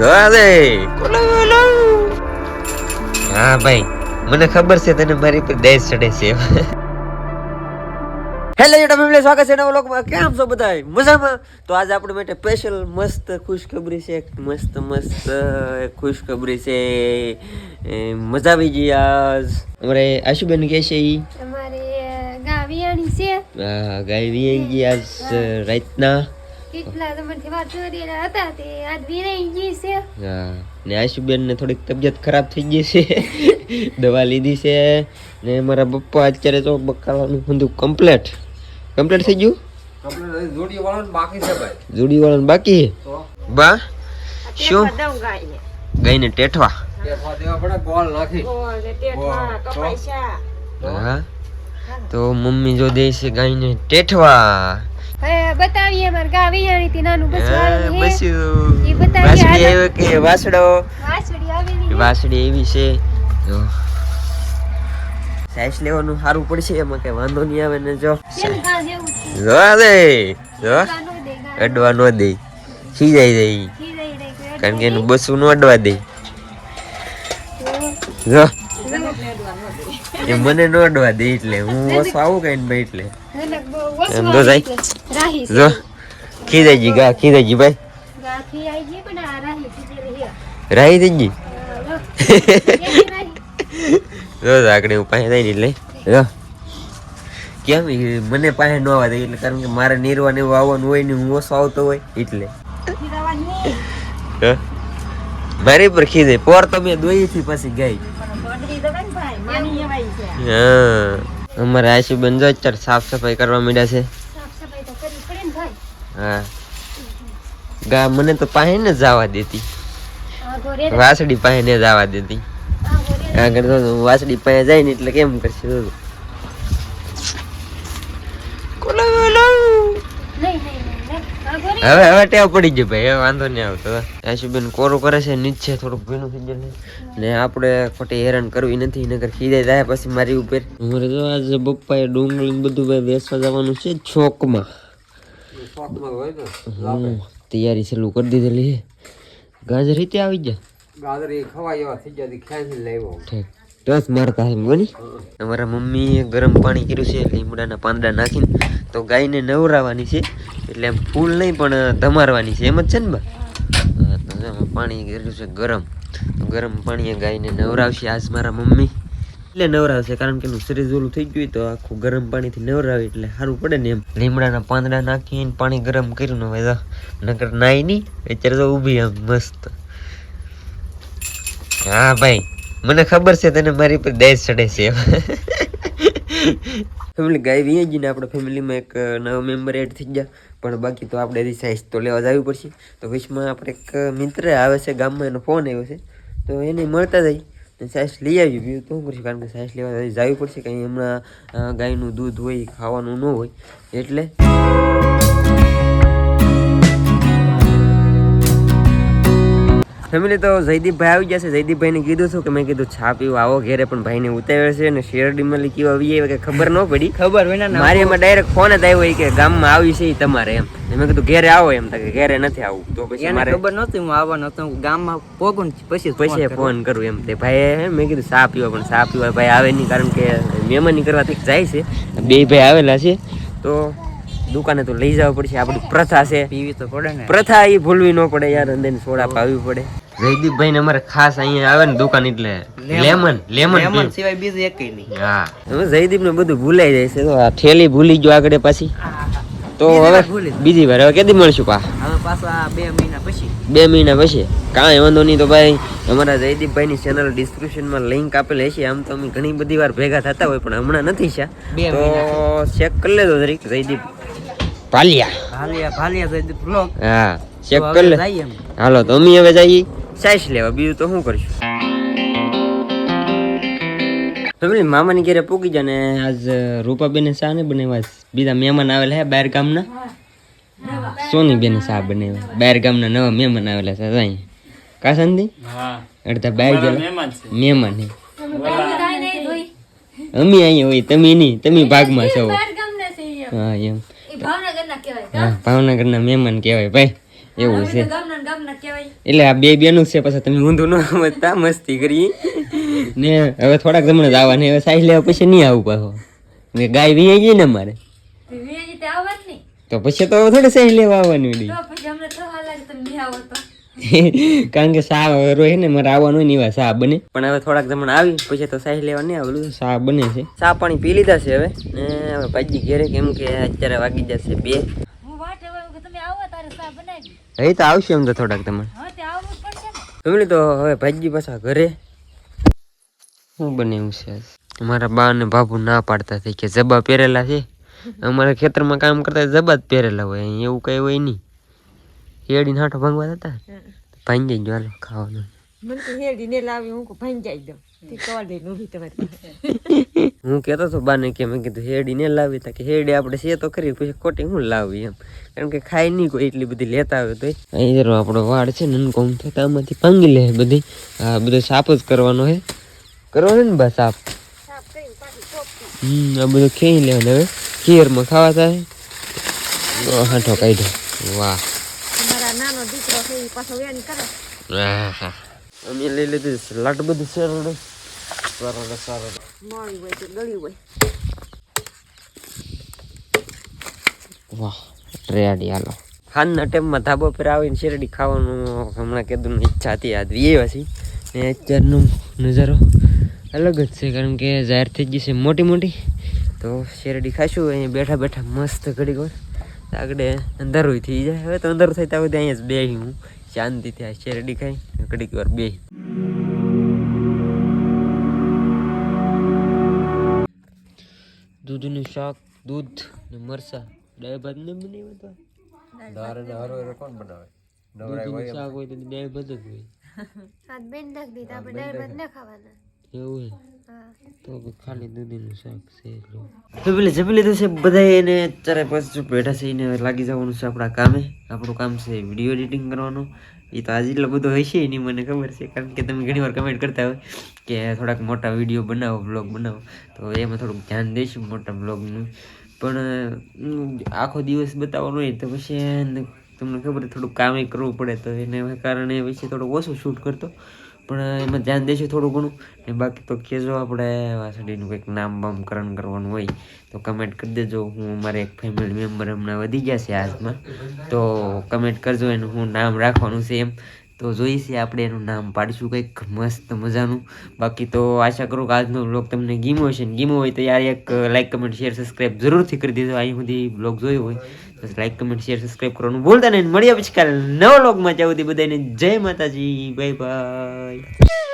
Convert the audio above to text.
રાધે હા ભાઈ. મને ખબર છે તને મારી પર દેશ ચડે છે. હેલો યુટ્યુબ ફેમિલી સ્વાગત છે નવા લોકમાં કેમ છો બધા મજામાં? તો આજે આપણે માટે સ્પેશિયલ મસ્ત ખુશખબરી છે. એક મસ્ત મસ્ત ખુશખબરી છે. મજા આવી ગઈ આજ. અમારે આશુબેન કહે છે ઈ? અમારે ગાવિયાણી છે. હા ગાય વી ગઈ આજ રાતના. કેટલા તમારથી વાત કરી હતા તે આજ વિરાઈ ગઈ છે. હા ને આશુબેન ને થોડીક તબિયત ખરાબ થઈ ગઈ છે. દવા લીધી છે. ને મારા પપ્પા અત્યારે તો બકાલાનું બધું કમ્પ્લેટ કમ્પ્લેટ થઈ ગયું? જોડી વાળા બાકી છે ભાઈ. જોડી વાળાનું બાકી બા શું? ગાયને. ટેઠવા? તો? હા. તો મમ્મી જો દે છે ગાયને ટેઠવા. બતાવીએ અમાર ગાવિયાણી થી નાનું બસ હા, વાળું બસ છે ઈ બતાવીએ વાસળી કે વાસડો વાસડી આવી છે. વાસળી એવી છે. જો. સાઈઝ લેવાનું સારું પડશે એમાં કઈ વાંધો નહીં આવે ને જો. જો દે જો. અડવા ન દે ખીજાઈ જાય. કારણ કે એનું બસું ન અડવા દે. જો. એ મને નો અડવા દે એટલે હું વસો આવું કઈ ભાઈ એટલે એમ તો જાય. જો ખીજાઈ જી ગા ખીજાઈ જી ભાઈ રાહી ખીજેલી છે. રાહી થઈ ગઈ હા, લો. કેવી રાહી? જો તો આગળ હું પાસે ને એટલે જો કેમ મને પાસે ન આવવા દે એટલે કારણ કે મારે નિર્વા ને એવું આવવાનું હોય ને હું ઓછો આવતો હોય એટલે. મારી પર ખીજે પોર તો મેં દોઈ થી પછી ગઈ હા. અમારે આશુબેન બંધો અત્યારે સાફ સફાઈ કરવા માંડ્યા છે. હા. ગા મને તો પાસે ને જવા દેતી. વાસડી પાસે ને જવા દેતી. આગળ તો વાસડી પાસે જાય ને એટલે કેમ કરશે જો નહીં, નહીં, નહીં, નહીં. આ ઘોરે રે. હવે હવે ટેવ પડી ગયો ભાઈ હવે વાંધો નહીં આવતો. આશુબેન કોરું કરે છે નીચે થોડુંક ભીનું થઈ ગયું ને આપણે ખોટી હેરાન કરવી નથી નગર ખીદે જાય પછી મારી ઉપર. મારે તો આજે બપ્પાએ ડુંગળી બધું ભાઈ બેસવા જવાનું છે ચોકમાં. હોય ને તૈયારી છેલ્લું કરી દીધેલી છે. ગાજર રીતે આવી ગયા? ગાજર એ ખવાય એવા થઈ ગયા ખેંચી લાવ્યો ઠીક. ટચ મારતા એમ અમારા મમ્મીએ ગરમ પાણી કર્યું છે લીમડાના પાંદડા નાખીને. તો ગાયને નવરાવાની છે, એટલે એમ ફૂલ નહીં, પણ ધમારવાની છે. એમ જ છે ને બા? પાણી કર્યું છે ગરમ. તો ગરમ પાણીએ ગાયને નવરાવશે આજ મારા મમ્મી. એટલે નવરાવશે, કારણ કે એનું શરીર ઓલું થઈ ગયું તો આખું ગરમ પાણીથી નવરાવે, એટલે સારું પડે ને એમ. લીમડાના પાંદડા નાખીને પાણી ગરમ કર્યું ને હવે નકર નાઈ નહીં, અત્યારે તો ઊભી આમ મસ્ત. હા ભાઈ, મને ખબર છે તને મારી પર દેશ ચડે છે. ફેમિલી ગાય વીજી ને આપણે ફેમિલીમાં એક નવો મેમ્બર એડ થઈ ગયા. પણ બાકી તો આપણે સાઈઝ તો લેવા જવી પડશે. તો વિશમાં આપણે એક મિત્ર આવે છે ગામમાં, એનો ફોન આવ્યો છે. તો એને મળતા જઈ ને લઈ આવી ગયું તો શું કારણ કે સાઈઝ લેવા જવી પડશે. કંઈ હમણાં ગાયનું દૂધ હોય, ખાવાનું ન હોય. એટલે ફેમિલી તો જયદીપભાઈ આવી ગયા છે. જયદીપભાઈને કીધું છું કે મેં કીધું છા પીવું. આવો ઘેરે પણ ભાઈને ઉતાવ્યો છે અને શેરડી મળી કેવા આવી કે ખબર ન પડી. ખબર મારી એમાં ડાયરેક્ટ ફોન જ આવ્યો કે ગામમાં આવી છે તમારે એમ. મેં કીધું ઘેરે આવો એમ કે ઘેરે નથી આવું. તો પછી મારે ખબર નહોતી હું આવવાનો હતો. ગામમાં પોગું પછી પછી ફોન કરું. એમ. તે ભાઈ મેં કીધું સા પીવા પણ સા પીવા ભાઈ આવે નહીં કારણ કે મહેમાની કરવાથી જાય છે. બે ભાઈ આવેલા છે. તો દુકાને તો લઈ જવા પડશે. આપણી પ્રથા છે. પીવી તો પડે ને. પ્રથા એ ભૂલવી ન પડે યાર અંદર સોડા પાવી પડે. જયદીપભાઈ ને અમારે ખાસ અહીંયા આવે ને દુકાન એટલે લેમન. લેમન લેમન સિવાય બીજું એકય નહીં. હા. હવે જયદીપ ને બધું ભૂલાઈ જાય છે. તો આ થેલી ભૂલી ગયો આગળ પાછી. તો હવે બીજી વાર હવે કેદી મળશું પા? હવે પાછા બે મહિના પછી. બે મહિના પછી. કાંઈ વાંધો નહીં તો ભાઈ અમારા જયદીપભાઈ ની ચેનલ ડિસ્ક્રિપ્શનમાં લિંક આપેલ હશે. આમ તો અમે ઘણી બધી વાર ભેગા થતા હોય પણ હમણાં નથી છે તો ચેક કરી લેજો જરીક. જયદીપ પાલિયા ભાલિયા ભાલિયા જયદીપ બ્લોક હા ચેક તો કરી લે. હાલો તો અમે હવે જઈએ. સાઈસ લેવા બીજું તો શું કરશું? ફેમિલી મામાની ઘરે પૂકી જાય ને આજ રૂપાબેને ચા ને બનાવ્યા બીજા મહેમાન આવેલા હે બહાર ગામના. સોની બેન ચા બનાવ્યા. બહાર ગામના નવા મહેમાન આવેલા છે અહીં કાસંદી અડધા બહાર ગયા મહેમાન હે. બધાય અમે અહીંયા હોય તમે નહીં તમે ભાગમાં છો. હા એમ. હા ભાવનગરના મહેમાન કહેવાય ભાઈ. એવું છે. એટલે આ બે બેનું છે પછી તમે ઊંધું ન સમજતા મસ્તી કરી. ને હવે થોડાક જમણે જ આવવા ને હવે સાઈઝ લેવા પછી નહીં આવું પાછો. ને ગાય વીઆઈ ગઈ ને મારે તો પછી તો થોડી સાઈઝ લેવા આવવાની કારણ કે સા રોહે ને મારે આવવાનું હોય ને એવા સા બને. પણ હવે થોડાક જમણ આવી પછી તો સાહી લેવા નહીં આવેલું સા બને છે. સા પાણી પી લીધા છે હવે. ને હવે ભાજી ઘેરે કેમ કે અત્યારે વાગી જશે બે. હવે તો આવશે એમ તો થોડાક તમારે ફેમિલી તો હવે ભાઈજી પાછા ઘરે. શું બને એવું છે? અમારા બા અને બાબુ ના પાડતા થઈ કે જબા પહેરેલા છે. અમારા ખેતરમાં કામ કરતા જબા જ પહેરેલા હોય. એવું કઈ હોય નહીં. હેડી નાઠો ભાંગવા જતા. ભાંગી જ હાલો ખાવાનું. મને તો હેડી ને લાવી હું ભાંગી દઉં. હું કેતો હતો બાને કે મેં કીધું હેડી ને લાવી તા કે હેડી આપણે છે તો ખરી પછી ખોટી હું લાવી એમ. કારણ કે ખાઈ નહીં કોઈ એટલી બધી લેતા આવે તો અહીં આપણો વાડ છે નનકો કોમ થતા આમાંથી ભાંગી લે બધી. આ બધો સાફ જ કરવાનો હે. કરવાનો ને બસ સાફ? હમ આ બધું ખેઈ લેવાનું હવે. ખીરમાં ખાવા થાય? હાંઠો કાઢ્યો. વાહ. નાનો દીકરો છે પાછો વેન કરે. હા. અમે લઈ લીધી લાટ બધું સરળ સરળ સરળ મોડી હોય તો ગળી હોય. વાહ રેડી હાલો. ખાનના ટાઈમમાં ધાબો પર આવીને શેરડી ખાવાનું હમણાં કીધું ઈચ્છા હતી આજ એ પછી ને અત્યારનો નજારો અલગ જ છે કારણ કે જાહેર થઈ ગઈ છે મોટી મોટી. તો શેરડી ખાશું અહીંયા બેઠા બેઠા મસ્ત ઘડીક વાર. આગળ અંધારું થઈ જાય. હવે તો અંધારું થાય ત્યાં સુધી અહીંયા જ બે હું. શાંતિથી આ શેરડી ખાઈ ઘડીક વાર બેહી. દૂધનું શાક દૂધ ને મરસા દાળ ભાત ને બનાવ્યા તો? દાળ અને હરવેરો કોણ બનાવે? દૂધનું હોય શાક હોય તો દાળ ભાત જ હોય. હાથ બેન નાખ દીધા આપણે દાળ ભાત ના ખાવાના. એવું હોય? તો પછી ખાલી દૂધીનું શાક છે તો બધા એને ચારે પાંચ ચૂપ બેઠા છે એને લાગી જવાનું છે આપણા કામે. આપણું કામ છે વીડિયો એડિટિંગ કરવાનું. એ તો આજે એટલો બધો હશે એની મને ખબર છે, કારણ કે તમે ઘણી વાર કમેન્ટ કરતા હોય કે થોડાક મોટા વીડિયો બનાવો બ્લોગ બનાવો. તો એમાં થોડુંક ધ્યાન દઈશું મોટા બ્લોગનું પણ આખો દિવસ બતાવવાનો હોય તો પછી તમને ખબર થોડુંક કામે કરવું પડે તો એને કારણે પછી થોડુંક ઓછું શૂટ કરતો. પણ એમાં ધ્યાન દેશું થોડું ઘણું. ને બાકી તો કહેજો આપણે વાસડીનું કંઈક નામ કરણ કરવાનું હોય, તો કમેન્ટ કરી દેજો. હું અમારે એક ફેમિલી મેમ્બર હમણાં વધી ગયા છે આજમાં. તો કમેન્ટ કરજો, એનું હું નામ રાખવાનું છે એમ. તો જોઈશે આપણે એનું નામ. પાડીશું કંઈક મસ્ત મજાનું. બાકી તો આશા કરું કે આજનો બ્લોગ તમને ગીમો હશે ને ગીમો હોય તો યાર એક લાઇક કમેન્ટ શેર સબસ્ક્રાઈબ જરૂરથી કરી દીધો અહીં સુધી બ્લોગ જોયો હોય તો લાઇક કમેન્ટ શેર સબસ્ક્રાઈબ કરવાનું ભૂલતા નહીં. મળ્યા પછી કાલે નવા બ્લોગમાં જાવ બધાને જય માતાજી. Bye bye